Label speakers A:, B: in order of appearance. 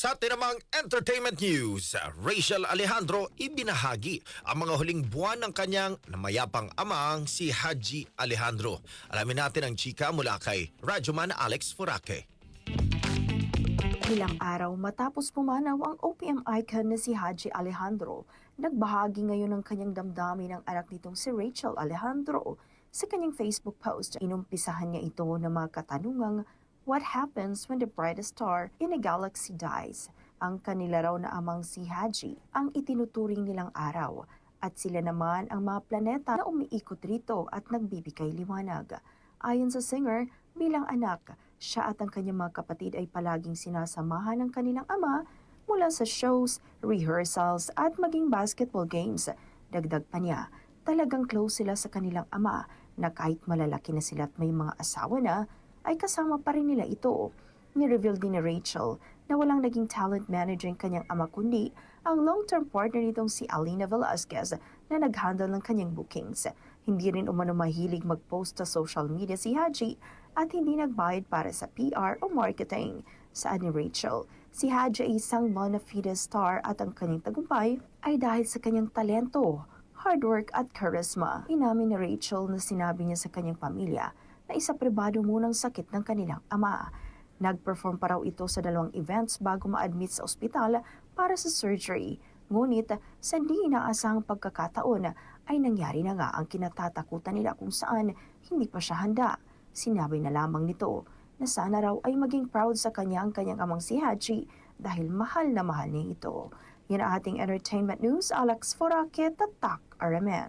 A: Sa tinamang entertainment news, Rachel Alejandro ibinahagi ang mga huling buwan ng kanyang namayapang amang si Haji Alejandro. Alamin natin ang chika mula kay Radyoman Alex Furake.
B: Ilang araw matapos pumanaw ang OPM icon na si Haji Alejandro, nagbahagi ngayon ng kanyang damdamin ng anak nitong si Rachel Alejandro. Sa kanyang Facebook post, inumpisahan niya ito ng mga katanungang What happens when the brightest star in a galaxy dies? Ang kanila raw na amang si Haji ang itinuturing nilang araw at sila naman ang mga planeta na umiikot rito at nagbibigay liwanag. Ayon sa singer, bilang anak, siya at ang kanyang mga kapatid ay palaging sinasamahan ng kanilang ama mula sa shows, rehearsals at maging basketball games. Dagdag pa niya, talagang close sila sa kanilang ama na kahit malalaki na sila at may mga asawa na, ay kasama pa rin nila ito. Ni-reveal din ni Rachel na walang naging talent manager ang kanyang ama kundi ang long-term partner nitong si Alina Velasquez na nag-handle ng kanyang bookings. Hindi rin umano mahilig mag-post sa social media si Haji at hindi nagbayad para sa PR o marketing. Saan ni Rachel, si Haji ay isang bona fide star at ang kanyang tagumpay ay dahil sa kanyang talento, hard work at charisma. Inamin ni Rachel na sinabi niya sa kanyang pamilya na isa pribado munang sakit ng kanilang ama. Nag-perform pa raw ito sa dalawang events bago ma-admit sa ospital para sa surgery. Ngunit sa di inaasahang pagkakataon ay nangyari na nga ang kinatatakutan nila kung saan hindi pa siya handa. Sinabi na lamang nito na sana raw ay maging proud sa kanya ang kanyang amang si Haji dahil mahal na mahal niya ito. Yan ang ating entertainment news. Alex Foraque, Tatak, RMN.